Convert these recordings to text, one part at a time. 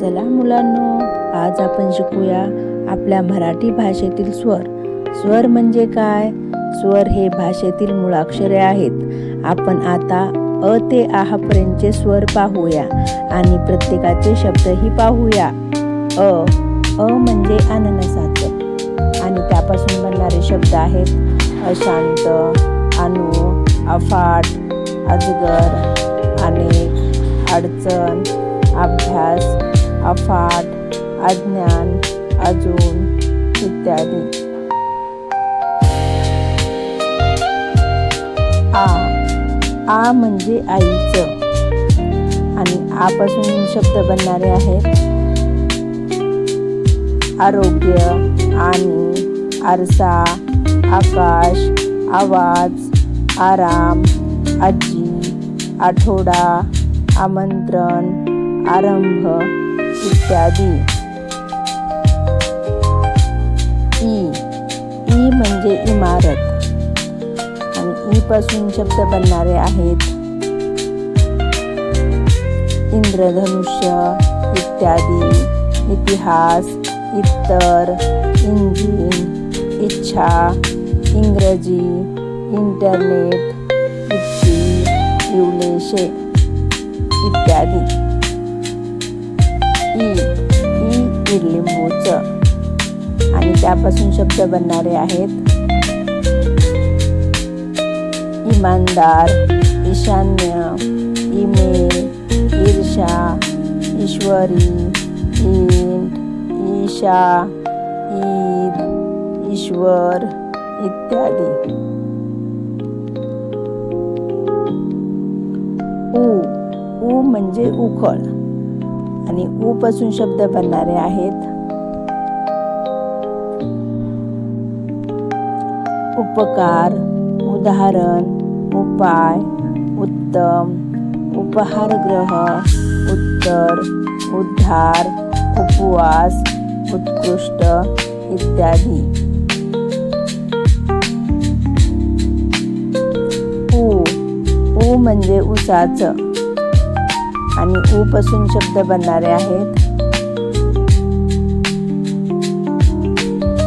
चला मुलांनो आज आपण शिकूया आपल्या मराठी भाषेतील स्वर. स्वर म्हणजे काय? स्वर हे भाषेतील मुळाक्षरे आहेत. आपण आता अ ते आहापर्यंतचे स्वर पाहूया आणि प्रत्येकाचे शब्दही पाहूया. अ अ म्हणजे अननसाचं. आणि त्यापासून बनणारे शब्द आहेत अशांत अनु अफाट अजगर अनेक अडचण अभ्यास अफाट अज्ञान अजून इत्यादी. आ आ म्हणजे आईचं. आणि आपासून शब्द बनणारे आहेत. आरोग्य आणि आरसा आकाश आवाज आराम आजी आठवडा आमंत्रण आरंभ इत्यादी. ई. ई म्हणजे इमारत. आणि ई पासून शब्द बनणारे आहेत इंद्रधनुष्य इत्यादी. इतिहास इतर इंजिन इच्छा इंग्रजी इंटरनेट इच्छी इवलेशे इत्यादी. ई ई इरलिंबूचं आणि त्यापासून शब्द बनणारे आहेत इमानदार ईशान्य ईमेल ईर्षा ईश्वरी इंट ईशा ईद ईश्वर इत्यादी. ऊ ऊ म्हणजे उखळ. आणि ऊ पासून शब्द बनणारे आहेत. उपकार उदाहरण उपाय उत्तम उपहारग्रह उत्तर उद्धार उपवास उत्कृष्ट इत्यादी. ऊ ऊ म्हणजे उसाचं. आणि ऊ पासून शब्द बनणारे आहेत.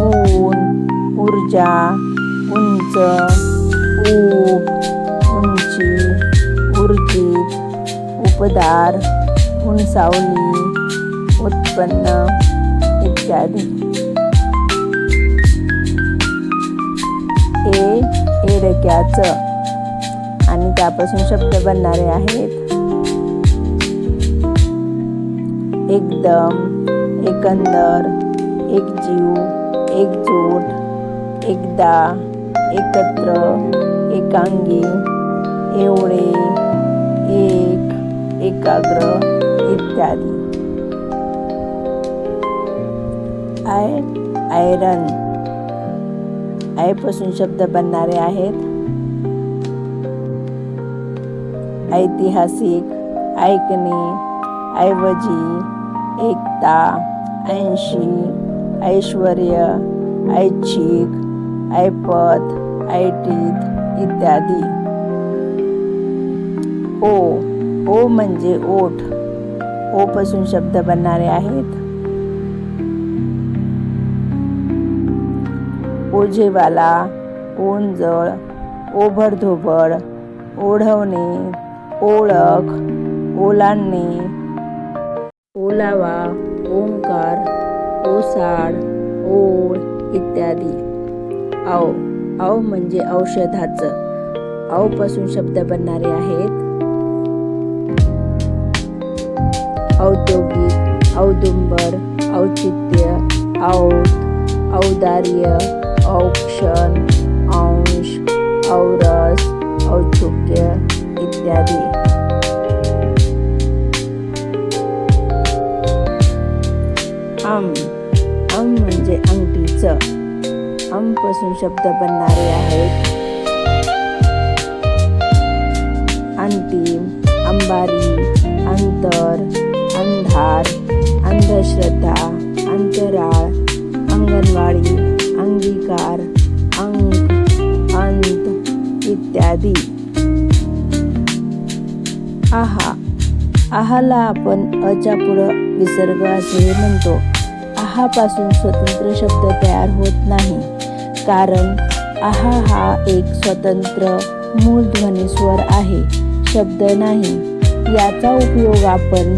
ऊन ऊर्जा उंच ऊब उंची ऊर्जित उपदार उंचावली उत्पन्न इत्यादी. ए एडक्याचं आणि त्यापासून शब्द बनणारे आहेत. एकदम एकंदर एकजीव एकजूट एकदा एकत्र एकांगी एवढे एक एकाग्र इत्यादी. I iron. आयपासून शब्द बनणारे आहेत. ऐतिहासिक ऐकणे ऐवजी एकता ऐंशी ऐश्वर ऐच्छिक ऐपत ऐटीत इत्यादी. ओ ओ म्हणजे ओठ. ओ पासून शब्द बनणारे आहेत. ओझेवाला ओंजळ ओभडधोबड ओढवणे ओळख ओलांडणे ओलावा ओंकार ओसाड ओळ इत्यादी. आव आव म्हणजे औषधाचं. आवपासून शब्द बनणारे आहेत. औद्योगिक औदुंबर औचित्य औत औदार्य औक्षण अंश औरस औचुक्य इत्यादी. अमपासून शब्द बनणारे आहेत. अंतिम अंबारी अंतर अंधार अंधश्रद्धा अंतराळ अंगणवाडी अंगीकार अंक अंत इत्यादी. आहा आहाला आपण अच्या पुढं विसर्ग असे म्हणतो. आहापासून स्वतंत्र शब्द तयार होत नाही. कारण आहा हा एक स्वतंत्र मूळ ध्वनिस्वर आहे शब्द नाही. याचा उपयोग आपण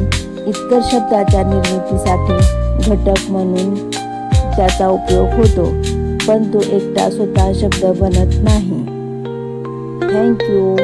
इतर शब्दाच्या निर्मितीसाठी घटक म्हणून त्याचा उपयोग होतो पण तो एकटा स्वतः शब्द बनत नाही. थँक्यू